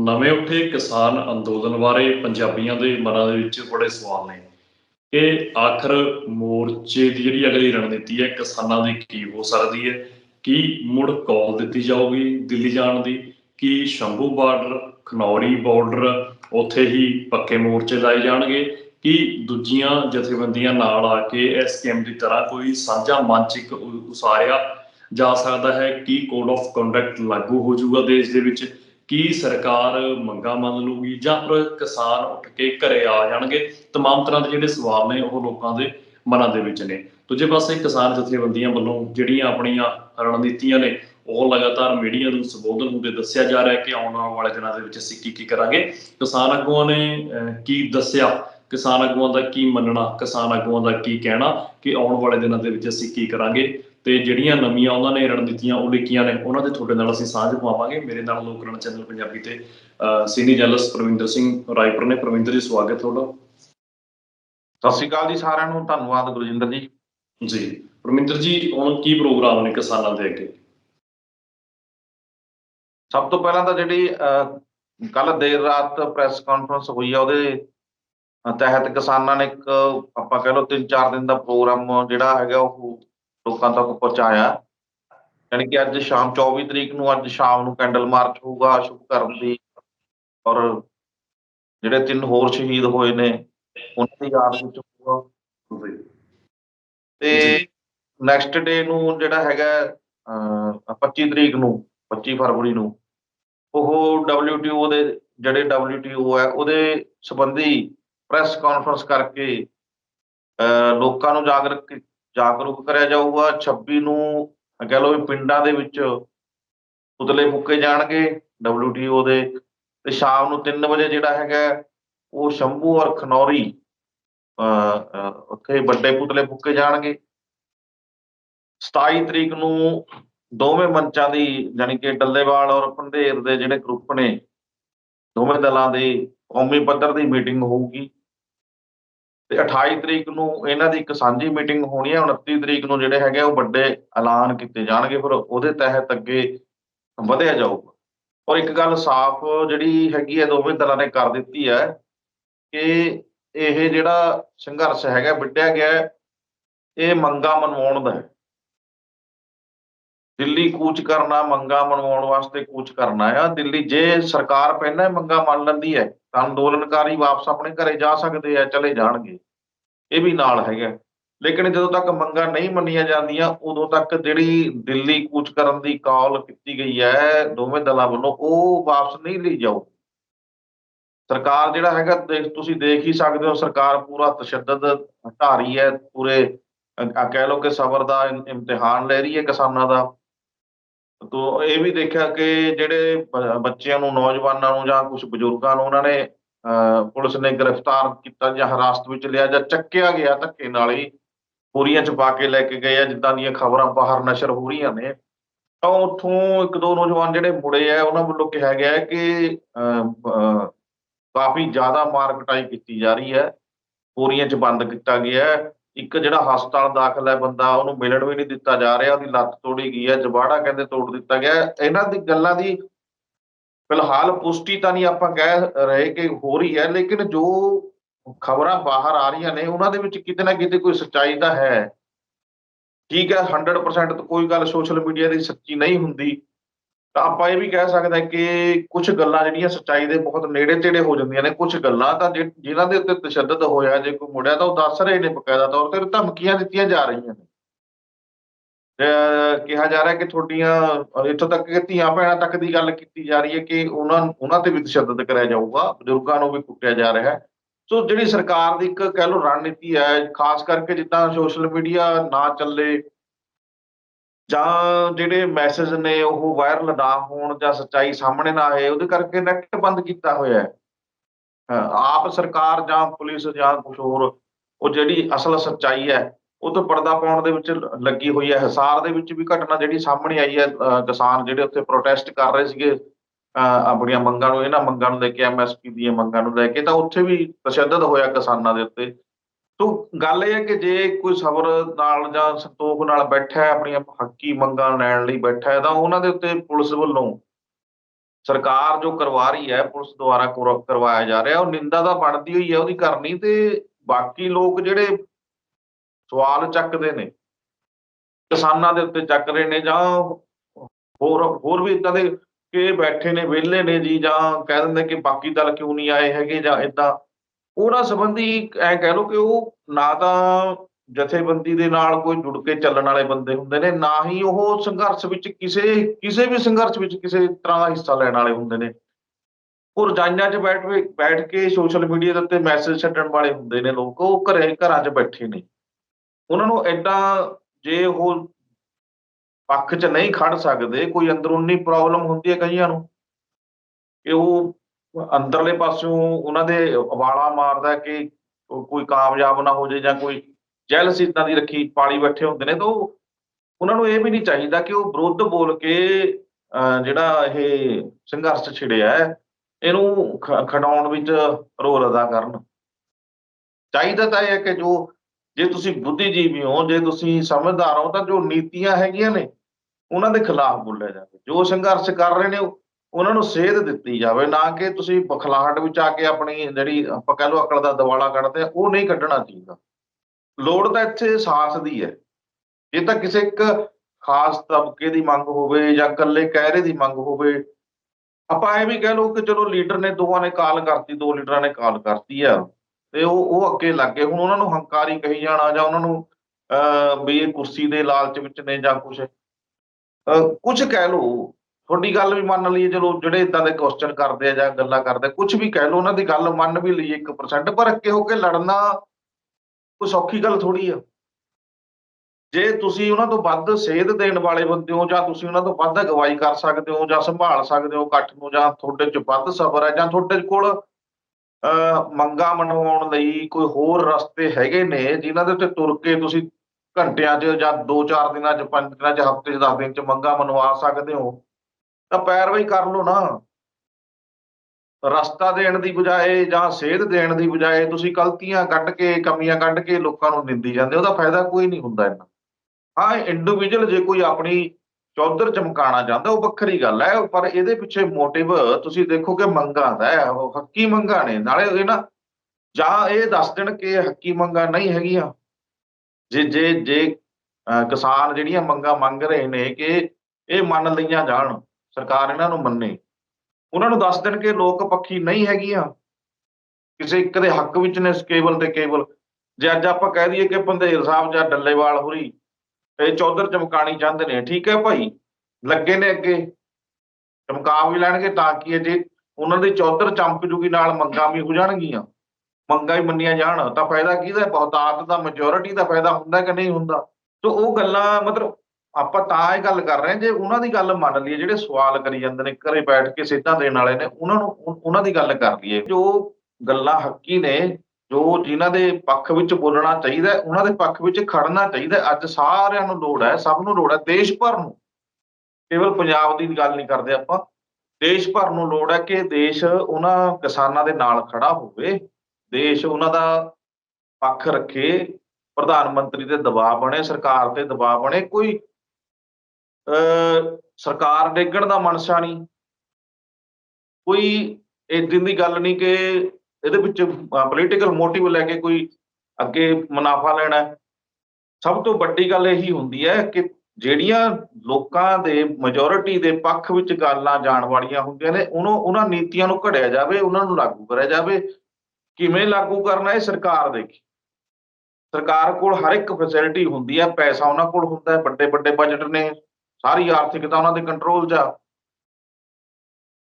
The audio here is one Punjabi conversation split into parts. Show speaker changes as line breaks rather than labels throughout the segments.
ਨਵੇਂ ਉੱਠੇ ਕਿਸਾਨ ਅੰਦੋਲਨ ਬਾਰੇ ਪੰਜਾਬੀਆਂ ਦੇ ਮਨਾਂ ਦੇ ਵਿੱਚ ਬੜੇ ਸਵਾਲ ਨੇ ਕਿ ਆਖਰ ਮੋਰਚੇ ਦੀ ਜਿਹੜੀ ਅਗਲੀ ਰਣਨੀਤੀ ਹੈ, ਕਿਸਾਨਾਂ ਦੀ ਕੀ ਹੋ ਸਕਦੀ ਹੈ? ਕੀ ਮੁੜ ਕਾਲ ਦਿੱਤੀ ਜਾਊਗੀ ਦਿੱਲੀ ਜਾਣ ਦੀ? ਕੀ ਸ਼ੰਭੂ ਬਾਰਡਰ, ਖਨੌਰੀ ਬਾਰਡਰ ਉੱਥੇ ਹੀ ਪੱਕੇ ਮੋਰਚੇ ਲਾਏ ਜਾਣਗੇ? ਕਿ ਦੂਜੀਆਂ ਜਥੇਬੰਦੀਆਂ ਨਾਲ ਆ ਕੇ ਇਸ ਸਕੀਮ ਦੀ ਤਰ੍ਹਾਂ ਕੋਈ ਸਾਂਝਾ ਮੰਚ ਇੱਕ ਉਸਾਰਿਆ ਜਾ ਸਕਦਾ ਹੈ? ਕੀ ਕੋਡ ਆਫ ਕੰਡਕਟ ਲਾਗੂ ਹੋ ਜਾਊਗਾ ਦੇਸ਼ ਦੇ ਵਿੱਚ? ਕੀ ਸਰਕਾਰ ਮੰਗਾਂ ਮੰਨ ਲੂਗੀ ਜਾਂ ਫਿਰ ਕਿਸਾਨ ਉੱਠ ਕੇ ਘਰੇ ਆ ਜਾਣਗੇ? ਤਮਾਮ ਤਰ੍ਹਾਂ ਦੇ ਜਿਹੜੇ ਸਵਾਲ ਨੇ ਉਹ ਲੋਕਾਂ ਦੇ ਮਨਾਂ ਦੇ ਵਿੱਚ ਨੇ। ਦੂਜੇ ਪਾਸੇ ਕਿਸਾਨ ਜਥੇਬੰਦੀਆਂ ਵੱਲੋਂ ਜਿਹੜੀਆਂ ਆਪਣੀਆਂ ਰਣਨੀਤੀਆਂ ਨੇ, ਉਹ ਲਗਾਤਾਰ ਮੀਡੀਆ ਨੂੰ ਸੰਬੋਧਨ ਹੁੰਦੇ ਦੱਸਿਆ ਜਾ ਰਿਹਾ ਕਿ ਆਉਣ ਵਾਲੇ ਦਿਨਾਂ ਦੇ ਵਿੱਚ ਅਸੀਂ ਕੀ ਕੀ ਕਰਾਂਗੇ? ਕਿਸਾਨ ਆਗੂਆਂ ਨੇ ਕੀ ਦੱਸਿਆ? ਕਿਸਾਨ ਆਗੂਆਂ ਦਾ ਕੀ ਮੰਨਣਾ? ਕਿਸਾਨ ਆਗੂਆਂ ਦਾ ਕੀ ਕਹਿਣਾ? ਕਿ ਆਉਣ ਵਾਲੇ ਦਿਨਾਂ ਦੇ ਵਿੱਚ ਅਸੀਂ ਕੀ ਕਰਾਂਗੇ? ਤੇ ਜਿਹੜੀਆਂ ਨਵੀਆਂ ਉਹਨਾਂ ਨੇ ਰਣਨੀਤੀਆਂ ਉਲੀਕੀਆਂ ਨੇ ਉਹਨਾਂ ਦੇ ਤੁਹਾਡੇ ਨਾਲ ਅਸੀਂ ਸਾਂਝ ਪਵਾਵਾਂਗੇ ਮੇਰੇ ਨਾਲ ਲੋਕਰਣ ਚੈਨਲ ਪੰਜਾਬੀ ਤੇ ਸੀਨੀਅਰ ਜਰਨਲਿਸਟ ਪ੍ਰਵਿੰਦਰ ਸਿੰਘ ਰਾਏਪੁਰ ਨੇ। ਪ੍ਰਵਿੰਦਰ ਜੀ ਸਵਾਗਤ ਤੁਹਾਡਾ।
ਸਤਿ ਸ਼੍ਰੀ ਅਕਾਲ ਜੀ ਸਾਰਿਆਂ ਨੂੰ ਧੰਨਵਾਦ ਗੁਰਜਿੰਦਰ ਜੀ।
ਜੀ। ਪ੍ਰਵਿੰਦਰ ਜੀ ਹੁਣ ਕੀ ਪ੍ਰੋਗਰਾਮ ਨੇ ਕਿਸਾਨਾਂ ਦੇ ਅੱਗੇ?
ਸਭ ਤੋਂ ਪਹਿਲਾਂ ਤਾਂ ਜਿਹੜੀ ਕੱਲ ਦੇਰ ਰਾਤ ਪ੍ਰੈਸ ਕਾਨਫਰੰਸ ਹੋਈ ਆ ਉਹਦੇ ਤਹਿਤ ਕਿਸਾਨਾਂ ਨੇ ਇੱਕ ਆਪਾਂ ਕਹਿ ਲਓ ਤਿੰਨ ਚਾਰ ਦਿਨ ਦਾ ਪ੍ਰੋਗਰਾਮ ਜਿਹੜਾ ਹੈਗਾ ਉਹ ਲੋਕਾਂ ਤੱਕ ਪਹੁੰਚਾਇਆ। ਯਾਨੀ ਕਿ ਅੱਜ ਸ਼ਾਮ 24 ਤਰੀਕ ਨੂੰ ਅੱਜ ਸ਼ਾਮ ਨੂੰ ਕੈਂਡਲ ਮਾਰਚ ਹੋਊਗਾ ਸ਼ੁਭ ਕਰਨ ਦੀ। ਔਰ ਜਿਹੜੇ ਤਿੰਨ ਹੋਰ ਸ਼ਹੀਦ ਹੋਏ ਨੇ ਉਹਨਾਂ ਦੀ ਯਾਦ ਵਿੱਚ ਹੋਊਗਾ। ਤੇ ਨੈਕਸਟ ਡੇ ਨੂੰ ਜਿਹੜਾ ਹੈਗਾ ਅਹ 25 ਤਰੀਕ ਨੂੰ 25 ਫਰਵਰੀ ਨੂੰ ਉਹ WTO ਦੇ ਜਿਹੜੇ WTO ਹੈ ਉਹਦੇ ਸੰਬੰਧੀ ਪ੍ਰੈਸ ਕਾਨਫਰੰਸ ਕਰਕੇ ਲੋਕਾਂ ਨੂੰ ਜਾਗਰੂਕ ਜਾਗਰੂਕ ਕਰਿਆ ਜਾਊਗਾ 26 ਨੂੰ ਕਹਿ ਲਓ ਵੀ ਪਿੰਡਾਂ ਦੇ ਵਿੱਚ ਪੁਤਲੇ ਫੂਕੇ ਜਾਣਗੇ WTO ਦੇ ਤੇ ਸ਼ਾਮ ਨੂੰ 3 ਵਜੇ ਜਿਹੜਾ ਹੈਗਾ ਉਹ ਸ਼ੰਭੂ ਔਰ ਖਨੌਰੀ, ਅਹ ਉੱਥੇ ਵੱਡੇ ਪੁਤਲੇ ਫੂਕੇ ਜਾਣਗੇ। 27 ਤਰੀਕ ਨੂੰ ਦੋਵੇਂ ਮੰਚਾਂ ਦੀ ਯਾਨੀ ਕਿ ਡੱਲੇਵਾਲ ਔਰ ਪੰਧੇਰ ਦੇ ਜਿਹੜੇ ਗਰੁੱਪ ਨੇ, ਦੋਵੇਂ ਦਲਾਂ ਦੇ ਕੌਮੀ ਪੱਧਰ ਦੀ ਮੀਟਿੰਗ ਹੋਊਗੀ। ਤੇ 28 ਤਰੀਕ ਨੂੰ ਇਹਨਾਂ ਦੀ ਇੱਕ ਸਾਂਝੀ ਮੀਟਿੰਗ ਹੋਣੀ ਹੈ 29 ਤਰੀਕ ਨੂੰ ਜਿਹੜੇ ਹੈਗੇ ਆ ਉਹ ਵੱਡੇ ਐਲਾਨ ਕੀਤੇ ਜਾਣਗੇ, ਫਿਰ ਉਹਦੇ ਤਹਿਤ ਅੱਗੇ ਵਧਿਆ ਜਾਊਗਾ। ਔਰ ਇੱਕ ਗੱਲ ਸਾਫ਼ ਜਿਹੜੀ ਹੈਗੀ ਹੈ ਦੋਵੇਂ ਤਰ੍ਹਾਂ ਨੇ ਕਰ ਦਿੱਤੀ ਹੈ ਕਿ ਇਹ ਜਿਹੜਾ ਸੰਘਰਸ਼ ਹੈਗਾ, ਵਿੱਢਿਆ ਗਿਆ ਇਹ ਮੰਗਾ ਮਨਵਾਉਣ ਦਾ ਹੈ। ਦਿੱਲੀ ਕੂਚ ਕਰਨਾ, ਮੰਗਾ ਮਨਵਾਉਣ ਵਾਸਤੇ ਕੂਚ ਕਰਨਾ ਆ। ਦਿੱਲੀ ਜੇ ਸਰਕਾਰ ਪਹਿਲਾਂ ਹੀ ਮੰਗਾ ਮੰਨ ਲੈਂਦੀ ਹੈ ਤਾਂ ਅੰਦੋਲਨਕਾਰੀ ਵਾਪਸ ਆਪਣੇ ਘਰੇ ਜਾ ਸਕਦੇ ਆ, ਚਲੇ ਜਾਣਗੇ। ਇਹ ਵੀ ਨਾਲ ਹੈਗਾ। ਲੇਕਿਨ ਜਦੋਂ ਤੱਕ ਮੰਗਾਂ ਨਹੀਂ ਮੰਨੀਆਂ ਜਾਂਦੀਆਂ, ਉਦੋਂ ਤੱਕ ਜਿਹੜੀ ਦਿੱਲੀ ਕੂਚ ਕਰਨ ਦੀ ਕਾਲ ਕੀਤੀ ਗਈ ਹੈ, ਦੋਵੇਂ ਦਲਾਂ ਵੱਲੋਂ, ਉਹ ਵਾਪਸ ਨਹੀਂ ਲਈ ਜਾਊ ਸਰਕਾਰ ਜਿਹੜਾ ਹੈਗਾ, ਦੇਖ, ਤੁਸੀਂ ਦੇਖ ਹੀ ਸਕਦੇ ਹੋ, ਸਰਕਾਰ ਪੂਰਾ ਤਸ਼ੱਦਦ ਹਟਾ ਰਹੀ ਹੈ, ਪੂਰੇ ਕਹਿ ਲਓ ਕਿ ਸਬਰ ਦਾ ਇਮਤਿਹਾਨ ਲੈ ਰਹੀ ਹੈ ਕਿਸਾਨਾਂ ਦਾ। ਤੋ ਇਹ ਵੀ ਦੇਖਿਆ ਕਿ ਜਿਹੜੇ ਬੱਚਿਆਂ ਨੂੰ ਨੌਜਵਾਨਾਂ ਨੂੰ ਜਾਂ ਕੁਝ ਬਜ਼ੁਰਗਾਂ ਨੂੰ ਉਹਨਾਂ ਨੇ ਅਹ, ਪੁਲਿਸ ਨੇ ਗ੍ਰਿਫਤਾਰ ਕੀਤਾ ਜਾਂ ਹਿਰਾਸਤ ਵਿੱਚ ਲਿਆ ਜਾਂ ਚੱਕਿਆ ਗਿਆ ਧੱਕੇ ਨਾਲ ਹੀ ਬੋਰੀਆਂ ਚ ਪਾ ਕੇ ਲੈ ਕੇ ਗਏ ਆ ਜਿੱਦਾਂ ਦੀਆਂ ਖਬਰਾਂ ਬਾਹਰ ਨਸ਼ਰ ਹੋ ਰਹੀਆਂ ਨੇ ਤਾਂ ਉੱਥੋਂ ਇੱਕ ਦੋ ਨੌਜਵਾਨ ਜਿਹੜੇ ਮੁੜੇ ਆ ਉਹਨਾਂ ਵੱਲੋਂ ਕਿਹਾ ਗਿਆ ਹੈ ਕਿ ਅਹ, ਅਹ, ਕਾਫੀ ਜ਼ਿਆਦਾ ਮਾਰ ਕੁਟਾਈ ਕੀਤੀ ਜਾ ਰਹੀ ਹੈ ਬੋਰੀਆਂ ਚ ਬੰਦ ਕੀਤਾ ਗਿਆ ਹੈ। ਇੱਕ ਜਿਹੜਾ ਹਸਪਤਾਲ ਦਾਖਲ ਹੈ ਬੰਦਾ, ਉਹਨੂੰ ਮਿਲਣ ਵੀ ਨਹੀਂ ਦਿੱਤਾ ਜਾ ਰਿਹਾ, ਉਹਦੀ ਲੱਤ ਤੋੜੀ ਗਈ ਹੈ ਜਬਾੜਾ ਕਹਿੰਦੇ ਤੋੜ ਦਿੱਤਾ ਗਿਆ ਇਹਨਾਂ ਦੀ ਗੱਲਾਂ ਦੀ ਫਿਲਹਾਲ ਪੁਸ਼ਟੀ ਤਾਂ ਨਹੀਂ ਆਪਾਂ ਕਹਿ ਰਹੇ ਕਿ ਹੋ ਰਹੀ ਹੈ, ਲੇਕਿਨ ਜੋ ਖਬਰਾਂ ਬਾਹਰ ਆ ਰਹੀਆਂ ਨੇ, ਉਹਨਾਂ ਦੇ ਵਿੱਚ ਕਿਤੇ ਨਾ ਕਿਤੇ ਕੋਈ ਸੱਚਾਈ ਤਾਂ ਹੈ। ਠੀਕ ਹੈ 100% ਕੋਈ ਗੱਲ ਸੋਸ਼ਲ ਮੀਡੀਆ ਦੀ ਸੱਚੀ ਨਹੀਂ ਹੁੰਦੀ। ਤਾਂ ਆਪਾਂ ਇਹ ਵੀ ਕਹਿ ਸਕਦੇ ਹਾਂ ਕਿ ਕੁਝ ਗੱਲਾਂ ਜਿਹੜੀਆਂ ਸੱਚਾਈ ਦੇ ਬਹੁਤ ਨੇੜੇ ਤੇੜੇ ਹੋ ਜਾਂਦੀਆਂ ਨੇ ਕੁਝ ਗੱਲਾਂ ਤਾਂ ਜਿ- ਜਿਨ੍ਹਾਂ ਦੇ ਉੱਤੇ ਤਸ਼ੱਦਦ ਹੋਇਆ, ਜੇ ਕੋਈ ਮੁੜਿਆ ਤਾਂ ਉਹ ਦੱਸ ਰਹੇ ਨੇ ਬਕਾਇਦਾ ਤੌਰ ਤੇ, ਧਮਕੀਆਂ ਦਿੱਤੀਆਂ ਜਾ ਰਹੀਆਂ ਨੇ। ਤੇ ਕਿਹਾ ਜਾ ਰਿਹਾ ਕਿ ਤੁਹਾਡੀਆਂ ਇੱਥੋਂ ਤੱਕ ਕਿ ਧੀਆਂ ਭੈਣਾਂ ਤੱਕ ਦੀ ਗੱਲ ਕੀਤੀ ਜਾ ਰਹੀ ਹੈ ਕਿ ਉਹਨਾਂ ਉਹਨਾਂ ਤੇ ਵੀ ਤਸ਼ੱਦਦ ਕਰਿਆ ਜਾਊਗਾ, ਬਜ਼ੁਰਗਾਂ ਨੂੰ ਵੀ ਕੁੱਟਿਆ ਜਾ ਰਿਹਾ ਹੈ। ਸੋ ਜਿਹੜੀ ਸਰਕਾਰ ਦੀ ਇੱਕ ਕਹਿ ਲਓ ਰਣਨੀਤੀ ਹੈ, ਖਾਸ ਕਰਕੇ ਜਿੱਦਾਂ ਸੋਸ਼ਲ ਮੀਡੀਆ ਨਾ ਚੱਲੇ ਜਾਂ ਜਿਹੜੇ ਮੈਸੇਜ ਨੇ ਉਹ ਵਾਇਰਲ ਨਾ ਹੋਣ ਜਾਂ ਸੱਚਾਈ ਸਾਹਮਣੇ ਨਾ ਆਏ, ਉਹਦੇ ਕਰਕੇ ਨੈਟ ਬੰਦ ਕੀਤਾ ਹੋਇਆ ਹੈ। ਆਪ ਸਰਕਾਰ ਜਾਂ ਪੁਲਿਸ ਜਾਂ ਕੁਝ ਹੋਰ, ਉਹ ਜਿਹੜੀ ਅਸਲ ਸੱਚਾਈ ਹੈ, ਉਹ ਤੋਂ ਪਰਦਾ ਪਾਉਣ ਦੇ ਵਿੱਚ ਲੱਗੀ ਹੋਈ ਹੈ। ਹਿਸਾਰ ਦੇ ਵਿੱਚ ਵੀ ਘਟਨਾ ਜਿਹੜੀ ਸਾਹਮਣੇ ਆਈ ਹੈ ਕਿਸਾਨ ਜਿਹੜੇ ਉੱਥੇ ਪ੍ਰੋਟੈਸਟ ਕਰ ਰਹੇ ਸੀਗੇ, ਅਹ, ਆਪਣੀਆਂ ਮੰਗਾਂ ਨੂੰ, ਇਹਨਾਂ ਮੰਗਾਂ ਨੂੰ ਲੈ ਕੇ ਐਮਐਸਪੀ ਦੀਆਂ ਮੰਗਾਂ ਨੂੰ ਲੈ ਕੇ, ਤਾਂ ਉੱਥੇ ਵੀ ਤਸ਼ੱਦਦ ਹੋਇਆ ਕਿਸਾਨਾਂ ਦੇ ਉੱਤੇ। ਤੋ ਗੱਲ ਇਹ ਹੈ ਕਿ ਜੇ ਕੋਈ ਸਬਰ ਨਾਲ ਜਾਂ ਸੰਤੋਖ ਨਾਲ ਬੈਠਾ ਹੈ, ਆਪਣੀਆਂ ਹੱਕੀ ਮੰਗਾਂ ਲੈਣ ਲਈ ਬੈਠਾ ਹੈ, ਤਾਂ ਉਹਨਾਂ ਦੇ ਉੱਤੇ ਪੁਲਿਸ ਵੱਲੋਂ ਸਰਕਾਰ ਜੋ ਕਰਵਾ ਰਹੀ ਹੈ, ਪੁਲਿਸ ਦੁਆਰਾ ਕਰਵਾਇਆ ਜਾ ਰਿਹਾ, ਉਹ ਨਿੰਦਾ ਤਾਂ ਬਣਦੀ ਹੋਈ ਹੈ ਉਹਦੀ ਕਰਨੀ ਤੇ ਬਾਕੀ ਲੋਕ ਜਿਹੜੇ ਸਵਾਲ ਚੱਕਦੇ ਨੇ, ਕਿਸਾਨਾਂ ਦੇ ਉੱਤੇ ਚੱਕ ਰਹੇ ਨੇ ਜਾਂ ਹੋਰ ਹੋਰ ਵੀ ਇਦਾਂ ਦੇ ਕਿ ਬੈਠੇ ਨੇ, ਵਿਹਲੇ ਨੇ ਜੀ ਜਾਂ ਕਹਿ ਦਿੰਦੇ ਕਿ ਬਾਕੀ ਦਲ ਕਿਉਂ ਨਹੀਂ ਆਏ ਹੈਗੇ ਜਾਂ ਇਦਾਂ ਉਹਨਾਂ ਸੰਬੰਧੀ ਐ ਕਹਿ ਲਓ ਕਿ ਉਹ ਨਾ ਤਾਂ ਜਥੇਬੰਦੀ ਦੇ ਨਾਲ ਕੋਈ ਜੁੜ ਕੇ ਚੱਲਣ ਵਾਲੇ ਬੰਦੇ ਹੁੰਦੇ ਨੇ, ਨਾ ਹੀ ਉਹ ਸੰਘਰਸ਼ ਵਿੱਚ ਕਿਸੇ ਕਿਸੇ ਵੀ ਸੰਘਰਸ਼ ਵਿੱਚ ਕਿਸੇ ਤਰ੍ਹਾਂ ਦਾ ਹਿੱਸਾ ਲੈਣ ਵਾਲੇ ਹੁੰਦੇ ਨੇ। ਉਹ ਰਜਾਈਆਂ 'ਚ ਬੈਠ ਬੈਠ ਕੇ ਸੋਸ਼ਲ ਮੀਡੀਆ ਦੇ ਉੱਤੇ ਮੈਸੇਜ ਛੱਡਣ ਵਾਲੇ ਹੁੰਦੇ ਨੇ ਲੋਕ, ਉਹ ਘਰੇ, ਘਰਾਂ 'ਚ ਬੈਠੇ ਨੇ। ਉਹਨਾਂ ਨੂੰ ਐਦਾਂ ਜੇ ਉਹ ਪੱਖ 'ਚ ਨਹੀਂ ਖੜ ਸਕਦੇ, ਕੋਈ ਅੰਦਰੂਨੀ ਪ੍ਰੋਬਲਮ ਹੁੰਦੀ ਹੈ ਕਈਆਂ ਨੂੰ, ਕਿ ਉਹ ਅੰਦਰਲੇ ਪਾਸਿਓਂ ਉਹਨਾਂ ਦੇ ਉਬਾਲਾ ਮਾਰਦਾ ਕਿ ਕੋਈ ਕਾਮਯਾਬ ਨਾ ਹੋ ਜਾਏ ਜਾਂ ਕੋਈ ਜੈਲਸੀ ਇਦਾਂ ਦੀ ਰੱਖੀ, ਪਾਲੀ ਬੈਠੇ ਹੁੰਦੇ ਨੇ, ਤਾਂ ਉਹਨਾਂ ਨੂੰ ਇਹ ਵੀ ਨਹੀਂ ਚਾਹੀਦਾ ਕਿ ਉਹ ਵਿਰੁੱਧ ਬੋਲ ਕੇ ਜਿਹੜਾ ਇਹ ਸੰਘਰਸ਼ ਛਿੜਿਆ ਇਹਨੂੰ ਖ- ਖਡਾਉਣ ਵਿੱਚ ਰੋਲ ਅਦਾ ਕਰਨ। ਚਾਹੀਦਾ ਤਾਂ ਇਹ ਹੈ ਕਿ ਜੋ ਜੇ ਤੁਸੀਂ ਬੁੱਧੀਜੀਵੀ ਹੋ, ਜੇ ਤੁਸੀਂ ਸਮਝਦਾਰ ਹੋ, ਤਾਂ ਜੋ ਨੀਤੀਆਂ ਹੈਗੀਆਂ ਨੇ, ਉਹਨਾਂ ਦੇ ਖਿਲਾਫ ਬੋਲਿਆ ਜਾਵੇ। ਜੋ ਸੰਘਰਸ਼ ਕਰ ਰਹੇ ਨੇ, ਉਹ- ਉਹਨਾਂ ਨੂੰ ਸੇਧ ਦਿੱਤੀ ਜਾਵੇ, ਨਾ ਕਿ ਤੁਸੀਂ ਬਖਲਾਹਟ ਵਿੱਚ ਆ ਕੇ ਆਪਣੀ ਜਿਹੜੀ ਆਪਾਂ ਕਹਿ ਲਓ ਅਕਲ ਦਾ ਦਿਵਾਲਾ ਕੱਢਦੇ ਆ, ਉਹ ਨਹੀਂ ਕੱਢਣਾ ਚਾਹੀਦਾ। ਲੋੜ ਤਾਂ ਇੱਥੇ ਸਾਥ ਦੀ ਹੈ। ਜੇ ਤਾਂ ਕਿਸੇ ਇੱਕ ਖਾਸ ਤਬਕੇ ਦੀ ਮੰਗ ਹੋਵੇ ਜਾਂ ਇਕੱਲੇ ਕਹਿਰੇ ਦੀ ਮੰਗ ਹੋਵੇ, ਆਪਾਂ ਇਹ ਵੀ ਕਹਿ ਲਓ ਕਿ ਚਲੋ ਲੀਡਰ ਨੇ ਦੋਵਾਂ ਨੇ ਕਾਲ ਕਰਤੀ, ਦੋ ਲੀਡਰਾਂ ਨੇ ਕਾਲ ਕਰਤੀ ਆ, ਤੇ ਉਹ ਉਹ ਅੱਗੇ ਲੱਗੇ। ਹੁਣ ਉਹਨਾਂ ਨੂੰ ਹੰਕਾਰੀ ਕਹੀ ਜਾਣਾ ਜਾਂ ਉਹਨਾਂ ਨੂੰ, ਅਹ ਵੀ ਇਹ ਕੁਰਸੀ ਦੇ ਲਾਲਚ ਵਿੱਚ ਨੇ ਜਾਂ ਕੁਝ ਕੁਝ ਕਹਿ ਲਓ ਤੁਹਾਡੀ ਗੱਲ ਵੀ ਮੰਨ ਲਈਏ ਚਲੋ ਜਿਹੜੇ ਇਦਾਂ ਦੇ ਕੁਐਸਚਨ ਕਰਦੇ ਆ ਜਾਂ ਗੱਲਾਂ ਕਰਦੇ ਆ, ਕੁਝ ਵੀ ਕਹਿ ਲਓ ਉਹਨਾਂ ਦੀ ਗੱਲ ਮੰਨ ਵੀ ਲਈਏ 1% ਪਰ ਅੱਗੇ ਹੋ ਕੇ ਲੜਨਾ ਕੋਈ ਸੌਖੀ ਗੱਲ ਥੋੜੀ ਆ। ਜੇ ਤੁਸੀਂ ਉਹਨਾਂ ਤੋਂ ਵੱਧ ਸੇਧ ਦੇਣ ਵਾਲੇ ਬੰਦੇ ਹੋ ਜਾਂ ਤੁਸੀਂ ਉਹਨਾਂ ਤੋਂ ਵੱਧ ਅਗਵਾਈ ਕਰ ਸਕਦੇ ਹੋ ਜਾਂ ਸੰਭਾਲ ਸਕਦੇ ਹੋ ਇਕੱਠ ਨੂੰ ਜਾਂ ਤੁਹਾਡੇ ਚ ਵੱਧ ਸਬਰ ਹੈ ਜਾਂ ਤੁਹਾਡੇ ਕੋਲ ਅਹ ਮੰਗਾ ਮਨਵਾਉਣ ਲਈ ਕੋਈ ਹੋਰ ਰਸਤੇ ਹੈਗੇ ਨੇ ਜਿਨ੍ਹਾਂ ਦੇ ਉੱਤੇ ਤੁਰ ਕੇ ਤੁਸੀਂ ਘੰਟਿਆਂ 'ਚ ਜਾਂ 2-4 ਦਿਨਾਂ 'ਚ 5 ਦਿਨਾਂ 'ਚ ਹਫ਼ਤੇ 'ਚ 10 ਦਿਨ 'ਚ ਮੰਗਾ ਮਨਵਾ ਸਕਦੇ ਹੋ ਤਾਂ ਪੈਰਵਾਈ ਕਰ ਲਓ ਨਾ। ਰਸਤਾ ਦੇਣ ਦੀ ਬਜਾਏ ਜਾਂ ਸੇਧ ਦੇਣ ਦੀ ਬਜਾਏ ਤੁਸੀਂ ਗਲਤੀਆਂ ਕੱਢ ਕੇ, ਕਮੀਆਂ ਕੱਢ ਕੇ ਲੋਕਾਂ ਨੂੰ ਨਿੰਦੀ ਜਾਂਦੇ ਉਹਦਾ ਫਾਇਦਾ ਕੋਈ ਨਹੀਂ ਹੁੰਦਾ ਇੰਨਾ। ਹਾਂ ਇੰਡੀਵਿਜੂਅਲ ਜੇ ਕੋਈ ਆਪਣੀ ਚੌਧਰ ਚਮਕਾਣਾ ਚਾਹੁੰਦਾ, ਉਹ ਵੱਖਰੀ ਗੱਲ ਹੈ, ਪਰ ਇਹਦੇ ਪਿੱਛੇ ਮੋਟਿਵ ਤੁਸੀਂ ਦੇਖੋ ਕਿ ਮੰਗਾਂ ਦਾ ਹੈ, ਉਹ ਹੱਕੀ ਮੰਗਾਂ ਨੇ। ਨਾਲੇ ਇਹ ਨਾ, ਜਾਂ ਇਹ ਦੱਸ ਦੇਣ ਕਿ ਹੱਕੀ ਮੰਗਾਂ ਨਹੀਂ ਹੈਗੀਆਂ। ਜੇ ਜੇ ਜੇ ਕਿਸਾਨ ਜਿਹੜੀਆਂ ਮੰਗਾਂ ਮੰਗ ਰਹੇ ਨੇ ਕਿ ਇਹ ਮੰਨ ਲਈਆਂ ਜਾਣ ਸਰਕਾਰ ਇਹਨਾਂ ਨੂੰ ਮੰਨੇ। ਉਹਨਾਂ ਨੂੰ ਦੱਸ ਦੇਣ ਕਿ ਲੋਕ ਪੱਖੀ ਨਹੀਂ ਹੈਗੀਆਂ। ਕਿਸੇ ਇੱਕ ਦੇ ਹੱਕ ਵਿੱਚ ਨੇ ਕੇਵਲ ਤੇ ਕੇਵਲ ਜੇ ਅੱਜ ਆਪਾਂ ਕਹਿ ਦਈਏ ਕਿ ਪੰਧੇਰ ਸਾਹਿਬ ਜਾਂ ਡੱਲੇਵਾਲ ਹੋਰੀ ਇਹ ਚੌਧਰ ਚਮਕਾਣੀ ਚਾਹੁੰਦੇ ਨੇ, ਠੀਕ ਹੈ ਭਾਈ? ਲੱਗੇ ਨੇ ਅੱਗੇ। ਚਮਕਾ ਵੀ ਲੈਣਗੇ ਤਾਂ ਕਿ ਹੈ, ਜੇ ਉਹਨਾਂ ਦੀ ਚੌਧਰ ਚਮਕ ਜੂਗੀ, ਨਾਲ ਮੰਗਾਂ ਵੀ ਹੋ ਜਾਣਗੀਆਂ। ਮੰਗਾਂ ਹੀ ਮੰਨੀਆਂ ਜਾਣ, ਤਾਂ ਫਾਇਦਾ ਕਿਹਦਾ ਹੈ? ਬਹੁਤਾਤ ਦਾ ਮੈਜੋਰਿਟੀ ਦਾ ਫਾਇਦਾ ਹੁੰਦਾ ਕਿ ਨਹੀਂ ਹੁੰਦਾ? ਤੋ ਉਹ ਗੱਲਾਂ, ਮਤਲਬ ਆਪਾਂ ਤਾਂ ਇਹ ਗੱਲ ਕਰ ਰਹੇ ਜੇ ਉਹਨਾਂ ਦੀ ਗੱਲ ਮੰਨ ਲਈਏ, ਜਿਹੜੇ ਸਵਾਲ ਕਰੀ ਜਾਂਦੇ ਨੇ, ਘਰੇ ਬੈਠ ਕੇ ਸਿੱਧਾ ਦੇਣ ਵਾਲੇ ਨੇ, ਉਹਨਾਂ ਨੂੰ ਉਹਨਾਂ ਦੀ ਗੱਲ ਕਰ ਲਈਏ। ਜੋ ਗੱਲਾਂ ਹੱਕੀ ਨੇ, ਜੋ ਜਿਨ੍ਹਾਂ ਦੇ ਪੱਖ ਵਿੱਚ ਬੋਲਣਾ ਚਾਹੀਦਾ, ਉਹਨਾਂ ਦੇ ਪੱਖ ਵਿੱਚ ਖੜਨਾ ਚਾਹੀਦਾ, ਅੱਜ ਸਾਰਿਆਂ ਨੂੰ ਲੋੜ ਹੈ, ਸਭ ਨੂੰ ਲੋੜ ਹੈ, ਦੇਸ਼ ਭਰ ਨੂੰ। ਕੇਵਲ ਪੰਜਾਬ ਦੀ ਗੱਲ ਨਹੀਂ ਕਰਦੇ ਆਪਾਂ। ਦੇਸ਼ ਭਰ ਨੂੰ ਲੋੜ ਹੈ ਕਿ ਦੇਸ਼ ਉਹਨਾਂ ਕਿਸਾਨਾਂ ਦੇ ਨਾਲ ਖੜਾ ਹੋਵੇ, ਦੇਸ਼ ਉਹਨਾਂ ਦਾ ਪੱਖ ਰੱਖੇ, ਪ੍ਰਧਾਨ ਮੰਤਰੀ ਤੇ ਦਬਾਅ ਬਣੇ, ਸਰਕਾਰ ਤੇ ਦਬਾਅ ਬਣੇ, ਕੋਈ ਸਰਕਾਰ ਡੇਗਣ ਦਾ ਮਨਸ਼ਾ ਨਹੀਂ। ਕੋਈ ਇਦਾਂ ਦੀ ਗੱਲ ਨਹੀਂ ਕਿ ਇਹਦੇ ਵਿੱਚ ਪੋਲੀਟੀਕਲ ਮੋਟਿਵ ਲੈ ਕੇ ਕੋਈ ਅੱਗੇ ਮੁਨਾਫਾ ਲੈਣਾ ਸਭ ਤੋਂ ਵੱਡੀ ਗੱਲ ਇਹੀ ਹੁੰਦੀ ਹੈ ਕਿ ਜਿਹੜੀਆਂ ਲੋਕਾਂ ਦੇ ਮੈਜੋਰਿਟੀ ਦੇ ਪੱਖ ਵਿੱਚ ਗੱਲਾਂ ਜਾਣ ਵਾਲੀਆਂ ਹੁੰਦੀਆਂ ਨੇ, ਉਹਨੂੰ, ਉਹਨਾਂ ਨੀਤੀਆਂ ਨੂੰ ਘੜਿਆ ਜਾਵੇ, ਉਹਨਾਂ ਨੂੰ ਲਾਗੂ ਕਰਿਆ ਜਾਵੇ। ਕਿਵੇਂ ਲਾਗੂ ਕਰਨਾ ਇਹ ਸਰਕਾਰ ਦੇਖੀ। ਸਰਕਾਰ ਕੋਲ ਹਰ ਇੱਕ ਫੈਸਿਲਿਟੀ ਹੁੰਦੀ ਹੈ, ਪੈਸਾ ਉਹਨਾਂ ਕੋਲ ਹੁੰਦਾ ਹੈ ਵੱਡੇ ਵੱਡੇ ਬਜਟ ਨੇ। ਸਾਰੀ ਆਰਥਿਕਤਾ ਉਹਨਾਂ ਦੇ ਕੰਟਰੋਲ 'ਚ ਆ।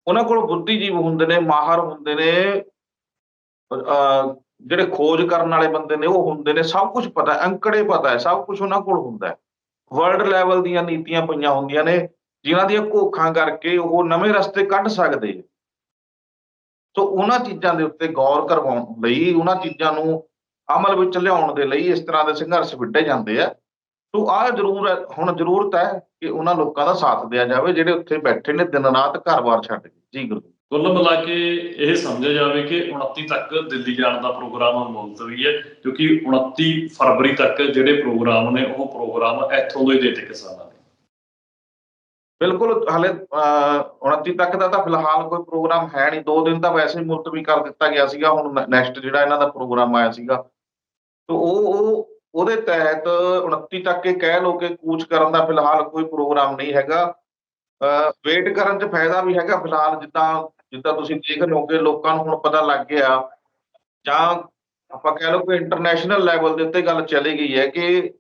ਉਹਨਾਂ ਕੋਲ ਬੁੱਧੀਜੀਵ ਹੁੰਦੇ ਨੇ, ਮਾਹਰ ਹੁੰਦੇ ਨੇ, ਅਹ ਜਿਹੜੇ ਖੋਜ ਕਰਨ ਵਾਲੇ ਬੰਦੇ ਨੇ, ਉਹ ਹੁੰਦੇ ਨੇ। ਸਭ ਕੁਝ ਪਤਾ ਹੈ, ਅੰਕੜੇ ਪਤਾ ਹੈ, ਸਭ ਕੁਝ ਉਹਨਾਂ ਕੋਲ ਹੁੰਦਾ ਹੈ। ਵਰਲਡ ਲੈਵਲ ਦੀਆਂ ਨੀਤੀਆਂ ਪਈਆਂ ਹੁੰਦੀਆਂ ਨੇ, ਜਿਨ੍ਹਾਂ ਦੀਆਂ ਘੋਖਾਂ ਕਰਕੇ ਉਹ ਨਵੇਂ ਰਸਤੇ ਕੱਢ ਸਕਦੇ ਸੋ ਉਹਨਾਂ ਚੀਜ਼ਾਂ ਦੇ ਉੱਤੇ ਗੌਰ ਕਰਵਾਉਣ ਲਈ, ਉਹਨਾਂ ਚੀਜ਼ਾਂ ਨੂੰ ਅਮਲ ਵਿੱਚ ਲਿਆਉਣ ਦੇ ਲਈ ਇਸ ਤਰ੍ਹਾਂ ਦੇ ਸੰਘਰਸ਼ ਵਿੱਢੇ ਜਾਂਦੇ ਆ। ਸੋ ਆਹ ਜ਼ਰੂਰ ਹੈ ਹੁਣ ਜ਼ਰੂਰਤ ਹੈ ਕਿ ਉਹਨਾਂ ਲੋਕਾਂ ਦਾ ਸਾਥ ਦਿਆ ਜਾਵੇ ਜਿਹੜੇ ਉੱਥੇ ਬੈਠੇ ਨੇ ਦਿਨ ਰਾਤ ਘਰ-ਬਾਰ ਛੱਡ ਕੇ। ਜੀ ਗੁਰੂ।
ਕੁੱਲ ਮਿਲਾ ਕੇ ਇਹ ਸਮਝਿਆ ਜਾਵੇ ਕਿ 29 ਤੱਕ ਦਿੱਲੀ ਜਾਣ ਦਾ ਪ੍ਰੋਗਰਾਮ ਮੁਲਤਵੀ ਹੈ ਕਿਉਂਕਿ 29 ਫਰਵਰੀ ਤੱਕ ਜਿਹੜੇ ਪ੍ਰੋਗਰਾਮ ਨੇ ਉਹ ਪ੍ਰੋਗਰਾਮ ਇੱਥੋਂ ਦੇ ਦੇ ਦਿੱਤੇ ਕਿਸਾਨਾਂ ਨੇ
ਬਿਲਕੁਲ ਹਾਲੇ ਅਹ, 29 ਤੱਕ ਦਾ ਤਾਂ ਫਿਲਹਾਲ ਕੋਈ ਪ੍ਰੋਗਰਾਮ ਹੈ ਨਹੀਂ। ਦੋ ਦਿਨ ਤਾਂ ਵੈਸੇ ਹੀ ਮੁਲਤਵੀ ਕਰ ਦਿੱਤਾ ਗਿਆ ਸੀਗਾ ਹੁਣ ਨੈਕਸਟ ਜਿਹੜਾ ਇਹਨਾਂ ਦਾ ਪ੍ਰੋਗਰਾਮ ਆਇਆ ਸੀਗਾ। ਤੇ ਉਹ ਉਹ ਉਹਦੇ ਤਹਿਤ 29 ਤੱਕ ਇਹ ਕਹਿ ਲੋ ਕਿ ਕੂਚ ਕਰਨ ਦਾ ਫਿਲਹਾਲ ਕੋਈ ਪ੍ਰੋਗਰਾਮ ਨਹੀਂ ਹੈਗਾ। ਵੇਟ ਕਰਨ 'ਚ ਫਾਇਦਾ ਵੀ ਹੈਗਾ ਫਿਲਹਾਲ, ਜਿੱਦਾਂ ਜਿੱਦਾਂ ਤੁਸੀਂ ਦੇਖ ਰਹੇ ਹੋਗੇ, ਲੋਕਾਂ ਨੂੰ ਹੁਣ ਪਤਾ ਲੱਗ ਗਿਆ। ਜਾਂ ਆਪਾਂ ਕਹਿ ਲਓ ਕਿ ਇੰਟਰਨੈਸ਼ਨਲ ਲੈਵਲ ਦੇ ਉੱਤੇ ਗੱਲ ਚਲੀ ਗਈ ਹੈ ਕਿ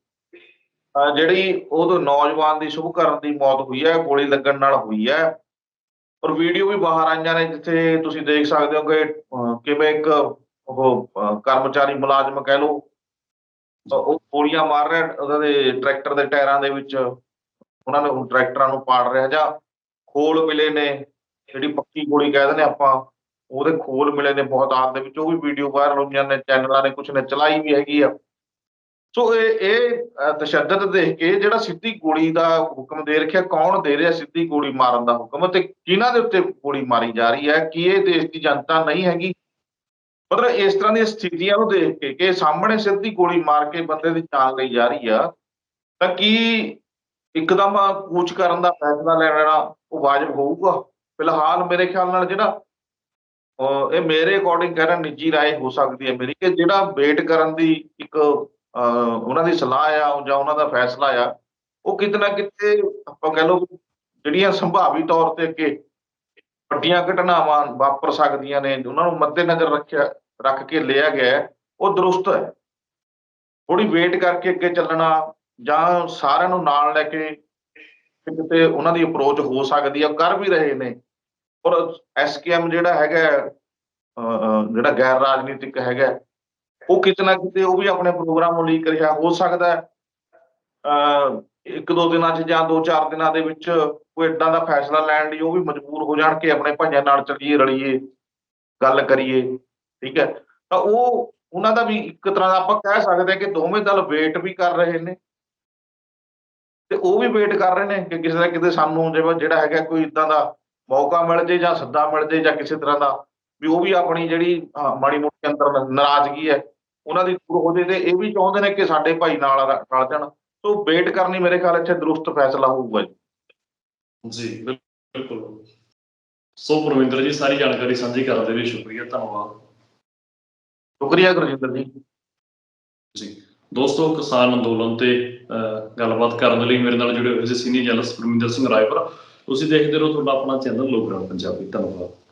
ਜਿਹੜੀ ਉਹ ਨੌਜਵਾਨ ਦੀ ਸ਼ੁਭ ਕਰਨ ਦੀ ਮੌਤ ਹੋਈ ਹੈ, ਗੋਲੀ ਲੱਗਣ ਨਾਲ ਹੋਈ ਹੈ। ਔਰ ਵੀਡੀਓ ਵੀ ਬਾਹਰ ਆਈਆਂ ਨੇ ਜਿੱਥੇ ਤੁਸੀਂ ਦੇਖ ਸਕਦੇ ਹੋ ਕਿ ਕਿਵੇਂ ਇੱਕ ਉਹ ਕਰਮਚਾਰੀ ਮੁਲਾਜ਼ਮ ਕਹਿ ਲਓ ਤਾਂ ਉਹ ਗੋਲੀਆਂ ਮਾਰ ਰਿਹਾ ਉਹਨਾਂ ਦੇ ਟਰੈਕਟਰ ਦੇ ਟਾਇਰਾਂ ਦੇ ਵਿੱਚ। ਉਹਨਾਂ ਨੇ ਟਰੈਕਟਰਾਂ ਨੂੰ ਪਾੜ ਰਿਹਾ ਜਾਂ ਖੋਲ ਮਿਲੇ ਨੇ, ਜਿਹੜੀ ਪੱਕੀ ਗੋਲੀ ਕਹਿ ਦਿੰਦੇ ਆਪਾਂ, ਉਹਦੇ ਖੋਲ ਮਿਲੇ ਨੇ ਬਹੁਤ ਆਗ ਦੇ ਵਿੱਚ। ਉਹ ਵੀ ਵੀਡੀਓ ਵਾਇਰਲ ਹੋਈਆਂ ਨੇ, ਚੈਨਲਾਂ ਨੇ ਕੁਝ ਨੇ ਚਲਾਈ ਵੀ ਹੈਗੀ ਆ। ਸੋ ਇਹ ਇਹ ਤਸ਼ੱਦਦ ਦੇਖ ਕੇ ਜਿਹੜਾ ਸਿੱਧੀ ਗੋਲੀ ਦਾ ਹੁਕਮ ਦੇ ਰੱਖਿਆ, ਕੌਣ ਦੇ ਰਿਹਾ ਸਿੱਧੀ ਗੋਲੀ ਮਾਰਨ ਦਾ ਹੁਕਮ ਤੇ ਕਿਹਨਾਂ ਦੇ ਉੱਤੇ ਗੋਲੀ ਮਾਰੀ ਜਾ ਰਹੀ ਹੈ? ਕਿ ਇਹ ਦੇਸ਼ ਦੀ ਜਨਤਾ ਨਹੀਂ ਹੈਗੀ? ਮਤਲਬ ਇਸ ਤਰ੍ਹਾਂ ਦੀਆਂ ਸਥਿਤੀਆਂ ਨੂੰ ਦੇਖ ਕੇ ਕਿ ਸਾਹਮਣੇ ਸਿੱਧੀ ਗੋਲੀ ਮਾਰ ਕੇ ਬੰਦੇ ਦੀ ਜਾਨ ਲਈ ਜਾ ਰਹੀ ਆ, ਤਾਂ ਕੀ ਇੱਕਦਮ ਕੂਚ ਕਰਨ ਦਾ ਫੈਸਲਾ ਲੈਣਾ ਉਹ ਵਾਜਬ ਹੋਊਗਾ? ਫਿਲਹਾਲ ਮੇਰੇ ਖਿਆਲ ਨਾਲ ਜਿਹੜਾ ਇਹ ਮੇਰੇ ਅਕੋਰਡਿੰਗ ਕਹਿਣਾ ਨਿੱਜੀ ਰਾਏ ਹੋ ਸਕਦੀ ਹੈ ਮੇਰੀ ਕਿ ਜਿਹੜਾ ਵੇਟ ਕਰਨ ਦੀ ਇੱਕ, ਅਹ, ਉਹਨਾਂ ਦੀ ਸਲਾਹ ਆ ਜਾਂ ਉਹਨਾਂ ਦਾ ਫੈਸਲਾ ਆ, ਉਹ ਕਿਤੇ ਨਾ ਕਿਤੇ ਆਪਾਂ ਕਹਿ ਲਓ ਜਿਹੜੀਆਂ ਸੰਭਾਵੀ ਤੌਰ ਤੇ ਅੱਗੇ ਵੱਡੀਆਂ ਘਟਨਾਵਾਂ ਵਾਪਰ ਸਕਦੀਆਂ ਨੇ ਉਹਨਾਂ ਨੂੰ ਮੱਦੇਨਜ਼ਰ ਰੱਖਿਆ ਰੱਖ ਕੇ ਲਿਆ ਗਿਆ ਉਹ ਦਰੁਸਤ ਹੈ। ਥੋੜੀ ਵੇਟ ਕਰਕੇ ਅੱਗੇ ਚੱਲਣਾ ਜਾਂ ਸਾਰਿਆਂ ਨੂੰ ਨਾਲ ਲੈ ਕੇ ਕਿਤੇ ਉਹਨਾਂ ਦੀ ਅਪਰੋਚ ਹੋ ਸਕਦੀ ਹੈ ਕਰ ਵੀ ਰਹੇ ਨੇ। ਔਰ ਐਸਕੇਐਮ ਜਿਹੜਾ ਹੈਗਾ ਅਹ, ਜਿਹੜਾ ਗੈਰ ਰਾਜਨੀਤਿਕ ਹੈਗਾ ਉਹ ਕਿਤੇ ਨਾ ਕਿਤੇ ਉਹ ਵੀ ਆਪਣੇ ਪ੍ਰੋਗਰਾਮ ਨੂੰ ਲੀਕ ਰਿਹਾ ਹੋ ਸਕਦਾ ਅਹ, ਇੱਕ ਦੋ ਦਿਨਾਂ 'ਚ ਜਾਂ ਦੋ ਚਾਰ ਦਿਨਾਂ ਦੇ ਵਿੱਚ ਕੋਈ ਏਦਾਂ ਦਾ ਫੈਸਲਾ ਲੈਣ ਲਈ ਉਹ ਵੀ ਮਜਬੂਰ ਹੋ ਜਾਣ ਕਿ ਆਪਣੇ ਭਾਈਆਂ ਨਾਲ ਚੱਲੀਏ, ਰਲੀਏ, ਗੱਲ ਕਰੀਏ, ਠੀਕ ਹੈ। ਤਾਂ ਉਹ, ਉਹਨਾਂ ਦਾ ਵੀ ਇੱਕ ਤਰ੍ਹਾਂ ਦਾ ਆਪਾਂ ਕਹਿ ਸਕਦੇ ਹਾਂ ਕਿ ਦੋਵੇਂ ਦਲ ਵੇਟ ਵੀ ਕਰ ਰਹੇ ਨੇ। ਤੇ ਉਹ ਵੀ ਵੇਟ ਕਰ ਰਹੇ ਨੇ ਕਿ ਕਿਸੇ ਨਾ ਕਿਤੇ ਸਾਨੂੰ ਜਿਵੇਂ ਜਿਹੜਾ ਹੈਗਾ ਕੋਈ ਇਦਾਂ ਦਾ ਮੌਕਾ ਮਿਲ ਜੇ ਜਾਂ ਸੱਦਾ ਮਿਲ ਜੇ ਜਾਂ ਕਿਸੇ ਤਰ੍ਹਾਂ ਦਾ ਵੀ ਉਹ ਵੀ ਆਪਣੀ ਜਿਹੜੀ ਮਾੜੀ ਮੋਟੀ ਅੰਦਰ ਨਾਰਾਜ਼ਗੀ ਹੈ, ਉਹਨਾਂ ਦੀ ਦੂਰ ਹੋ ਜੇ ਤੇ ਇਹ ਵੀ ਚਾਹੁੰਦੇ ਨੇ ਕਿ ਸਾਡੇ ਭਾਈ ਨਾਲ ਰਲ ਜਾਣ। ਸੋ ਵੇਟ ਕਰਨੀ ਮੇਰੇ ਖਿਆਲ ਇੱਥੇ ਦਰੁਸਤ ਫੈਸਲਾ ਹੋਊਗਾ ਜੀ।
ਜੀ ਬਿਲ- ਬਿਲਕੁਲ। ਸੋ ਪਰਵਿੰਦਰ ਜੀ ਸਾਰੀ ਜਾਣਕਾਰੀ ਸਾਂਝੀ ਕਰਨ ਦੇ ਲਈ ਸ਼ੁਕਰੀਆ ਧੰਨਵਾਦ।
ਸ਼ੁਕਰੀਆ ਗੁਰਜਿੰਦਰ ਜੀ।
ਜੀ ਦੋਸਤੋ ਕਿਸਾਨ ਅੰਦੋਲਨ ਤੇ ਗੱਲਬਾਤ ਕਰਨ ਦੇ ਲਈ ਮੇਰੇ ਨਾਲ ਜੁੜੇ ਹੋਏ ਸੀ ਸੀਨੀਅਰ ਜਰਨਲਿਸਟ ਪਰਮਿੰਦਰ ਸਿੰਘ ਰਾਏਪੁਰ। ਤੁਸੀਂ ਦੇਖਦੇ ਰਹੋ ਤੁਹਾਡਾ ਆਪਣਾ ਚੈਨਲ ਲੋਕਰਾਮ ਪੰਜਾਬੀ। ਧੰਨਵਾਦ।